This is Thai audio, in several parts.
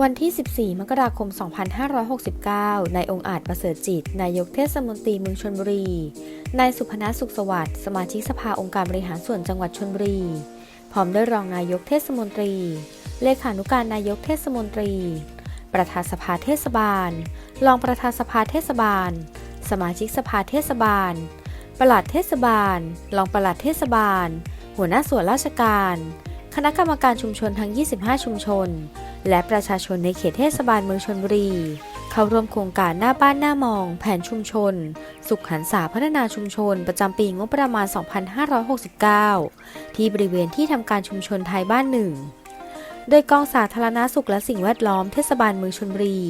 วันที่ 14 มกราคม 2569 นายองค์อาจประเสริฐจิต นายกเทศมนตรีเมืองชนบุรี นายสุพนัสสุขสวัสดิ์ สมาชิกสภาองค์การบริหารส่วนจังหวัดชนบุรี พร้อมด้วยรองนายกเทศมนตรี เลขานุการนายกเทศมนตรี ประธานสภาเทศบาล รองประธานสภาเทศบาล สมาชิกสภาเทศบาล ปลัดเทศบาล รองปลัดเทศบาล หัวหน้าส่วนราชการ คณะกรรมการชุมชนทั้ง 25 ชุมชน และประชาชนในเขตเทศบาลเมืองชนบุรี เข้าร่วมโครงการหน้าบ้านหน้ามอง แผนชุมชน สุขหันษาพัฒนาชุมชน ประจำปีงบประมาณ 2569 ที่บริเวณที่ทำการชุมชนไทยบ้านหนึ่งโดยกองสาธารณาสุขและสิ่งแวดล้อมเทศบาลเมืองชนบุรี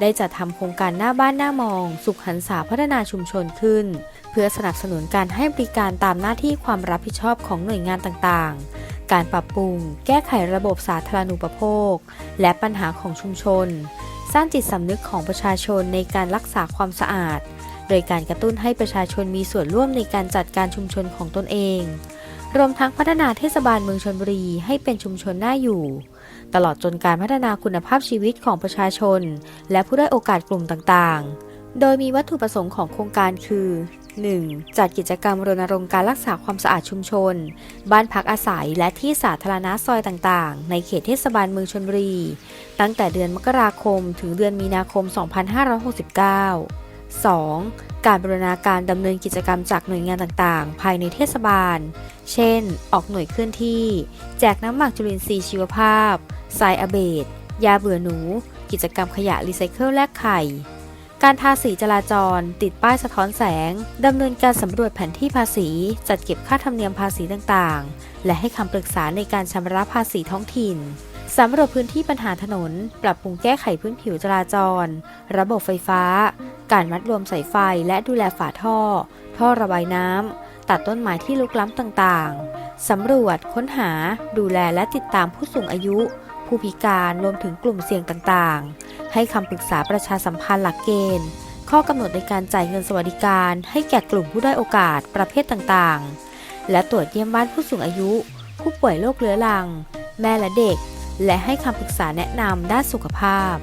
ได้จัดทำโครงการหน้าบ้านหน้ามอง สุขหันษาพัฒนาชุมชนขึ้น เพื่อสนับสนุนการให้บริการตามหน้าที่ความรับผิดชอบของหน่วยงานต่างๆ การปรับปรุง แก้ไขระบบสาธารณูปโภค และปัญหาของชุมชน สร้างจิตสำนึกของประชาชนในการรักษาความสะอาด โดยการกระตุ้นให้ประชาชนมีส่วนร่วมในการจัดการชุมชนของตนเอง รวมทั้งพัฒนาเทศบาลเมืองชนบุรีให้เป็นชุมชนน่าอยู่ ตลอดจนการพัฒนาคุณภาพชีวิตของประชาชน และผู้ได้โอกาสกลุ่มต่างๆ โดยมีวัตถุประสงค์ของโครงการคือ 1. จัดกิจกรรมรณรงค์การรักษาความสะอาดชุมชน บ้านพักอาศัยและที่สาธารณะซอยต่างๆ ในเขตเทศบาลเมืองชนบุรี ตั้งแต่เดือนมกราคมถึงเดือนมีนาคม 2569 2. การบรณาการดำเนินกิจกรรมจากหน่วยงานต่างๆ ภายในเทศบาล เช่น ออกหน่วยเคลื่อนที่ แจกน้ำหมักจุลินทรีย์ชีวภาพทรายอเบดยาเบื่อหนู กิจกรรมขยะรีไซเคิลแลกไข่ การทาสีจราจร ติดป้ายสะท้อนแสง ดำเนินการสำรวจแผนที่ภาษี จัดเก็บค่าธรรมเนียมภาษีต่างๆ และให้คำปรึกษาในการชำระภาษีท้องถิ่นสำรวจพื้นที่ปัญหาถนน ปรับปรุงแก้ไขพื้นผิวจราจร ระบบไฟฟ้า การมัดรวมสายไฟและดูแลฝาท่อ ท่อระบายน้ำ ตัดต้นไม้ที่ลุกล้ำต่างๆ สำรวจ ค้นหา ดูแลและติดตามผู้สูงอายุ ผู้พิการรวมถึงกลุ่มเสี่ยงต่างๆ ให้คำปรึกษาประชาสัมพันธ์หลักเกณฑ์ ข้อกำหนดในการจ่ายเงินสวัสดิการ ให้แก่กลุ่มผู้ได้อยโอกาสประเภทต่างๆ และตรวจเยี่ยมบ้านผู้สูงอายุ ผู้ป่วยโรคเรื้อรัง แม่และเด็ก และให้คำปรึกษาแนะนำด้านสุขภาพ